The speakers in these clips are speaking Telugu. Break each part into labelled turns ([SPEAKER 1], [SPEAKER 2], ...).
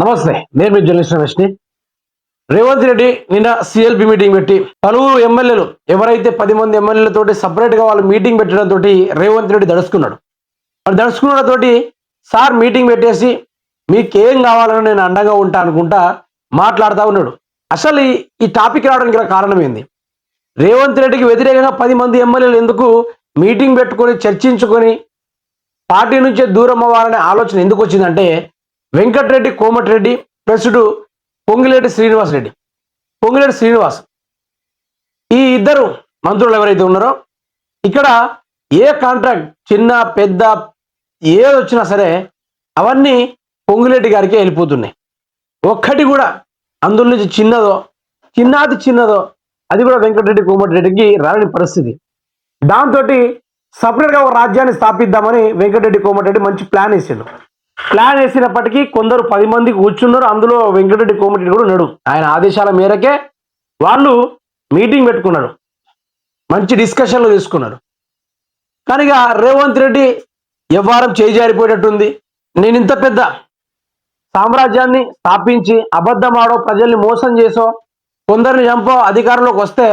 [SPEAKER 1] నమస్తే నేను మీ జర్నలిస్ట్ రమేష్ని. రేవంత్ రెడ్డి నిన్న సిఎల్పి మీటింగ్ పెట్టి పలువురు ఎమ్మెల్యేలు ఎవరైతే పది మంది ఎమ్మెల్యేలతో సపరేట్గా వాళ్ళు మీటింగ్ పెట్టడంతో రేవంత్ రెడ్డి దడుచుకున్నాడు. మరి దడుచుకున్నతోటి సార్ మీటింగ్ పెట్టేసి మీకేం కావాలని నేను అండగా ఉంటా అనుకుంటా మాట్లాడుతూ ఉన్నాడు. అసలు ఈ- ఈ టాపిక్ రావడానికి గల కారణం ఏంది? రేవంత్ రెడ్డికి వ్యతిరేకంగా పది మంది ఎమ్మెల్యేలు ఎందుకు మీటింగ్ పెట్టుకొని చర్చించుకొని పార్టీ నుంచే దూరం అవ్వాలనే ఆలోచన ఎందుకు వచ్చిందంటే వెంకటరెడ్డి కోమటిరెడ్డి ప్రెసిడు పొంగిలేటి శ్రీనివాస్ రెడ్డి పొంగిలేటి శ్రీనివాస్. ఈ ఇద్దరు మంత్రులు ఎవరైతే ఉన్నారో ఇక్కడ ఏ కాంట్రాక్ట్ చిన్న పెద్ద ఏది వచ్చినా సరే అవన్నీ పొంగులేటి గారికి వెళ్ళిపోతున్నాయి. ఒక్కటి కూడా అందులో నుంచి చిన్నదో చిన్నది చిన్నదో అది కూడా వెంకటరెడ్డి కోమటిరెడ్డికి రాని పరిస్థితి. దాంతో సపరేట్గా ఒక రాజ్యాన్ని స్థాపిద్దామని వెంకటరెడ్డి కోమటిరెడ్డి మంచి ప్లాన్ వేసాడు ప్లాన్ వేసినప్పటికీ కొందరు పది మంది కూర్చున్నారు. అందులో వెంకటరెడ్డి కోమటిరెడ్డి కూడా ఉన్నాడు. ఆయన ఆదేశాల మేరకే వాళ్ళు మీటింగ్ పెట్టుకున్నారు. మంచి డిస్కషన్లు తీసుకున్నారు. కానీ ఇక రేవంత్ రెడ్డి వ్యవహారం చేజారిపోయేటట్టుంది నేను ఇంత పెద్ద సామ్రాజ్యాన్ని స్థాపించి అబద్ధమాడో ప్రజల్ని మోసం చేసో కొందరిని చంపో అధికారంలోకి వస్తే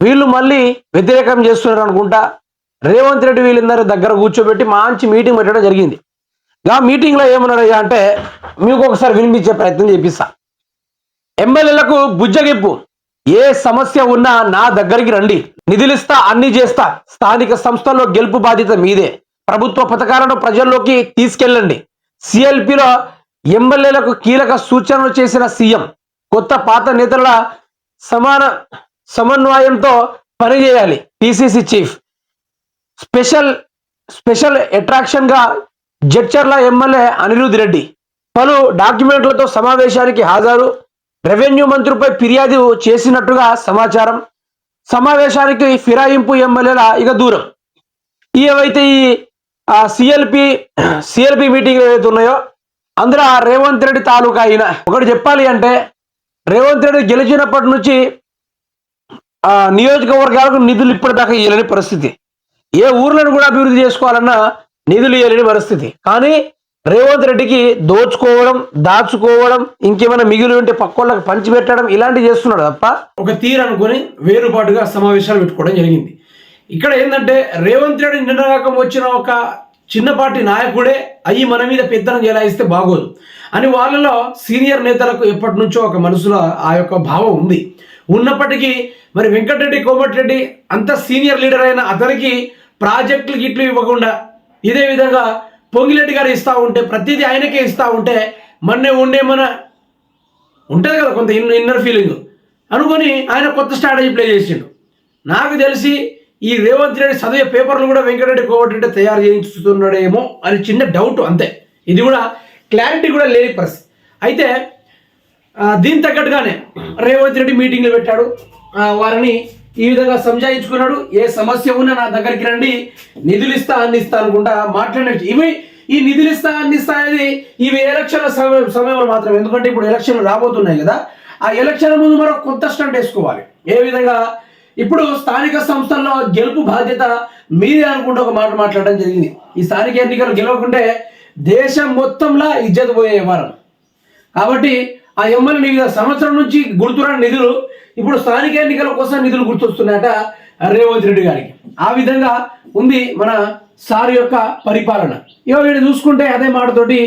[SPEAKER 1] వీళ్ళు మళ్ళీ వ్యతిరేకం చేస్తున్నారు అనుకుంటా రేవంత్ రెడ్డి వీళ్ళందరి దగ్గర కూర్చోబెట్టి మంచి మీటింగ్ పెట్టడం జరిగింది. నా మీటింగ్లో ఏమన్నాడయ్యా అంటే మీకు ఒకసారి వినిపించే ప్రయత్నం చేపిస్తా. ఎమ్మెల్యేలకు బుజ్జగింపు. ఏ సమస్య ఉన్నా నా దగ్గరికి రండి. నిధులిస్తా అన్ని చేస్తా. స్థానిక సంస్థల్లో గెలుపు బాధ్యత మీదే. ప్రభుత్వ పథకాలను ప్రజల్లోకి తీసుకెళ్ళండి. సిఎల్పిలో ఎమ్మెల్యేలకు కీలక సూచనలు చేసిన సీఎం కొత్త పాత నేతల సమాన సమన్వయంతో పనిచేయాలి. PCC chief. స్పెషల్ స్పెషల్ అట్రాక్షన్గా జడ్చర్ల ఎమ్మెల్యే అనిరుద్ రెడ్డి. పలు డాక్యుమెంట్లతో సమావేశానికి హాజరు. రెవెన్యూ మంత్రిపై ఫిర్యాదు చేసినట్టుగా సమాచారం. సమావేశానికి ఫిరాయింపు ఎమ్మెల్యేల ఇక దూరం. ఈ ఏవైతే ఈ సిఎల్పి సిఎల్పి మీటింగ్ ఏవైతే ఉన్నాయో అందులో ఆ రేవంత్ రెడ్డి తాలూకా అయిన ఒకటి చెప్పాలి అంటే రేవంత్ రెడ్డి గెలిచినప్పటి నుంచి నియోజకవర్గాలకు నిధులు ఇప్పటిదాకా ఇవ్వలేని పరిస్థితి. ఏ ఊర్లను కూడా అభివృద్ధి చేసుకోవాలన్నా నిధులు ఇవ్వలేని పరిస్థితి. కానీ రేవంత్ రెడ్డికి దోచుకోవడం దాచుకోవడం ఇంకేమైనా మిగిలి ఉంటే పక్కోళ్ళకి పంచిపెట్టడం ఇలాంటివి చేస్తున్నాడు తప్ప ఒక తీరు అనుకొని వేరుపాటుగా సమావేశాలు పెట్టుకోవడం జరిగింది. ఇక్కడ ఏంటంటే రేవంత్ రెడ్డి నిన్నగాకం వచ్చిన ఒక చిన్నపాటి నాయకుడే అయ్యి మన మీద పెత్తనం చేలాయిస్తే బాగోదు అని వాళ్ళలో సీనియర్ నేతలకు ఎప్పటి నుంచో ఒక మనసులో ఆ యొక్క భావం ఉంది. ఉన్నప్పటికీ మరి వెంకటరెడ్డి కోమటిరెడ్డి అంత సీనియర్ లీడర్ అయిన అతనికి ప్రాజెక్టులు గిట్లు ఇవ్వకుండా ఇదే విధంగా పొంగిరెడ్డి గారు ఇస్తూ ఉంటే ప్రతిదీ ఆయనకే ఇస్తూ ఉంటే మొన్నే ఉండే మన ఉంటుంది కదా కొంత ఇన్ ఇన్నర్ ఫీలింగ్ అనుకొని ఆయన కొత్త స్ట్రాటజీ ప్లే చేసిండు. నాకు తెలిసి ఈ రేవంత్ రెడ్డి చదివే పేపర్లు కూడా వెంకటరెడ్డి కోమటిరెడ్డి తయారు చేయించుతున్నాడేమో అని చిన్న డౌట్ అంతే. ఇది కూడా క్లారిటీ కూడా లేని పరిస్థితి. అయితే దీని తగ్గట్టుగానే రేవంత్ రెడ్డి మీటింగ్లు పెట్టాడు. వారిని ఈ విధంగా సంజాయించుకున్నాడు. ఏ సమస్య ఉన్నా నా దగ్గరికి రండి. నిధులు ఇస్తా అందిస్తా అనుకుంటా మాట్లాడినట్టు. ఇవి ఈ నిధులు ఇస్తా అందిస్తా అనేది ఇవి ఎలక్షన్ల సమయం సమయంలో మాత్రం ఎందుకంటే ఇప్పుడు ఎలక్షన్లు రాబోతున్నాయి కదా. ఆ ఎలక్షన్ల ముందు మరో కొత్త స్టంట్ వేసుకోవాలి. ఏ విధంగా? ఇప్పుడు స్థానిక సంస్థల్లో గెలుపు బాధ్యత మీదే అనుకుంటూ ఒక మాట మాట్లాడడం జరిగింది. ఈ స్థానిక ఎన్నికలు గెలవకుంటే దేశం మొత్తంలో ఇజ్జత్ పోయే వారం. కాబట్టి ఆ ఎమ్మెల్యే సంవత్సరం నుంచి గుర్తురాని నిధులు ఇప్పుడు స్థానిక ఎన్నికల కోసం నిధులు గుర్తొస్తున్నాయట రేవంత్ రెడ్డి గారికి. ఆ విధంగా ఉంది మన సార్ యొక్క పరిపాలన. ఇక వీడు చూసుకుంటే అదే మాటతోటి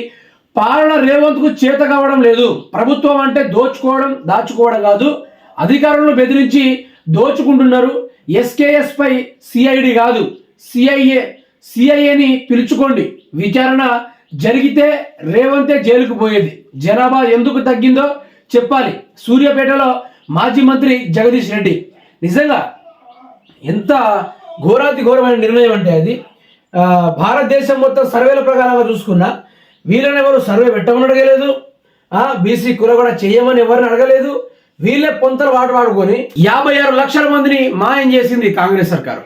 [SPEAKER 1] పాలన రేవంత్కు చేత కావడం లేదు. ప్రభుత్వం అంటే దోచుకోవడం దాచుకోవడం కాదు. అధికారులను బెదిరించి దోచుకుంటున్నారు. ఎస్కేఎస్ పై సిఐడి కాదు. సిఐఏ సిఐఏని పిలుచుకోండి. విచారణ జరిగితే రేవంతే జైలుకు పోయేది. జనాభా ఎందుకు తగ్గిందో చెప్పాలి. సూర్యాపేటలో మాజీ మంత్రి జగదీష్ రెడ్డి. నిజంగా ఎంత ఘోరాతి ఘోరమైన నిర్ణయం అంటే అది. భారతదేశం మొత్తం సర్వేల ప్రకారంగా చూసుకున్నా వీళ్ళని ఎవరు సర్వే పెట్టమని అడగలేదు. బీసీ కుల కూడా చేయమని ఎవరిని అడగలేదు. వీళ్ళే పొంతలు వాడు వాడుకొని యాభై ఆరు లక్షల మందిని మాయం చేసింది కాంగ్రెస్ సర్కారు.